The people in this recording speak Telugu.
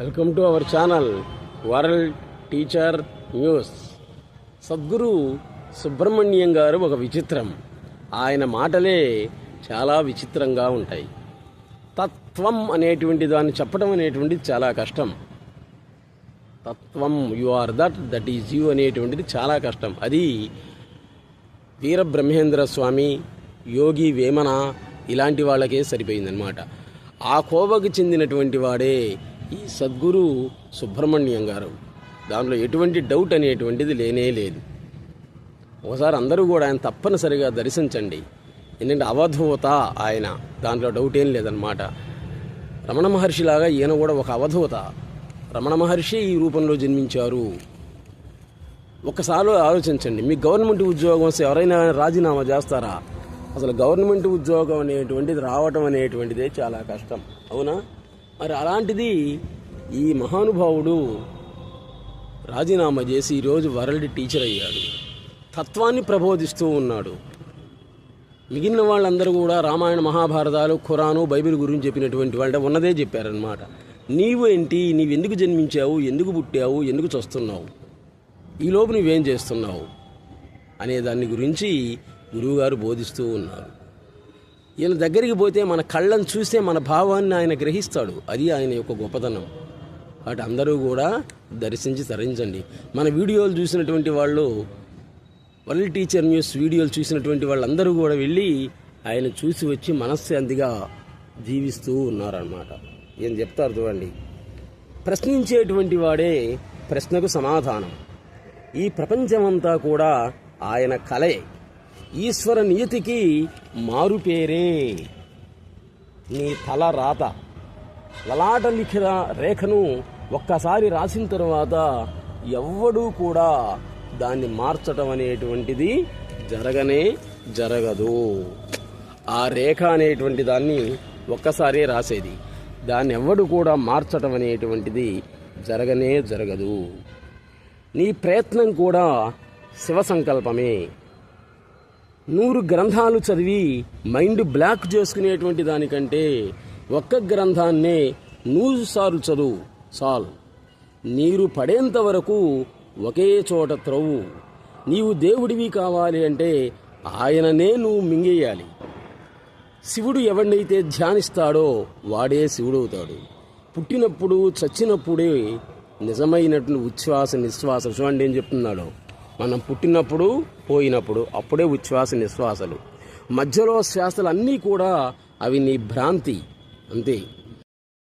Welcome to our channel world teacher news. Sadguru Subrahmanyam garu ఒక విచిత్రం. ఆయన మాటలే చాలా విచిత్రంగా ఉంటాయి. తత్వం అనేటువంటి దాన్ని చెప్పడం అనేటువంటిది చాలా కష్టం. తత్వం you are that that is you అనేటువంటిది చాలా కష్టం. అది వీరబ్రహ్మేంద్ర స్వామి యోగి వేమన ఇలాంటి వాళ్ళకే సరిపోయిందనమాట ఆ కోవకు చెందినటువంటి వాడే ఈ సద్గురు సుబ్రహ్మణ్యం గారు దానిలో ఎటువంటి డౌట్ అనేటువంటిది లేనే లేదు. ఒకసారి అందరూ కూడా ఆయన తప్పనిసరిగా దర్శించండి. ఎందుకంటే అవధూత ఆయన దాంట్లో డౌట్ ఏం లేదనమాట రమణ మహర్షిలాగా ఈయన కూడా ఒక అవధూత. రమణ మహర్షి ఈ రూపంలో జన్మించారు. ఒకసారి ఆలోచించండి మీ గవర్నమెంట్ ఉద్యోగం వస్తే ఎవరైనా రాజీనామా చేస్తారా? అసలు గవర్నమెంట్ ఉద్యోగం అనేటువంటిది రావటం అనేటువంటిదే చాలా కష్టం. అవునా? మరి అలాంటిది ఈ మహానుభావుడు రాజీనామా చేసి ఈరోజు వరల్డ్ టీచర్ అయ్యాడు. తత్వాన్ని ప్రబోధిస్తూ ఉన్నాడు. మిగిలిన వాళ్ళందరూ కూడా రామాయణ మహాభారతాలు ఖురాను బైబిల్ గురించి చెప్పినటువంటి వాళ్ళ ఉన్నదే చెప్పారనమాట నీవు ఏంటి? నీవు జన్మించావు? ఎందుకు పుట్టావు? ఎందుకు చస్తున్నావు? ఈలోపు నువ్వేం చేస్తున్నావు? అనే దాని గురించి గురువుగారు బోధిస్తూ ఉన్నారు. ఈయన దగ్గరికి పోతే మన కళ్ళను చూస్తే మన భావాన్ని ఆయన గ్రహిస్తాడు. అది ఆయన యొక్క గొప్పతనం. వాటి అందరూ కూడా దర్శించి తరించండి. మన వీడియోలు చూసినటువంటి వాళ్ళు వరల్డ్ టీచర్ న్యూస్ వీడియోలు చూసినటువంటి వాళ్ళందరూ కూడా వెళ్ళి ఆయన చూసి వచ్చి మనశ్శాంతిగా జీవిస్తూ ఉన్నారన్నమాట. ఏం చెప్తారు చూడండి. ప్రశ్నించేటువంటి వాడే ప్రశ్నకు సమాధానం. ఈ ప్రపంచమంతా కూడా ఆయన కలే ఈశ్వర నియతికి మారుపేరే నీ తల రాత. లలాట లిఖిత రేఖను ఒక్కసారి రాసిన తర్వాత ఎవ్వడూ కూడా దాన్ని మార్చటం అనేటువంటిది జరగనే జరగదు. ఆ రేఖ అనేటువంటి దాన్ని ఒక్కసారే రాసేది. దాన్ని ఎవ్వడు కూడా మార్చటం అనేటువంటిది జరగనే జరగదు. నీ ప్రయత్నం కూడా శివ సంకల్పమే. నూరు గ్రంథాలు చదివి మైండ్ బ్లాక్ చేసుకునేటువంటి దానికంటే ఒక్క గ్రంథాన్నే నూరు సార్లు చదువు సాల్ నీరు పడేంత వరకు ఒకే చోట త్రవ్వు. నీవు దేవుడివి కావాలి అంటే ఆయననే నువ్వు మింగేయాలి. శివుడు ఎవడినైతే ధ్యానిస్తాడో వాడే శివుడవుతాడు. పుట్టినప్పుడు చచ్చినప్పుడే నిజమైనటువంటి ఉచ్ఛ్వాస నిశ్వాస చూడండి ఏం చెప్తున్నాడు. మనం పుట్టినప్పుడు పోయినప్పుడు అప్పుడే ఉచ్ఛ్వాస నిశ్వాసలు. మధ్యలో శ్వాసలు అన్నీ కూడా అవి నీ భ్రాంతి. అంతే.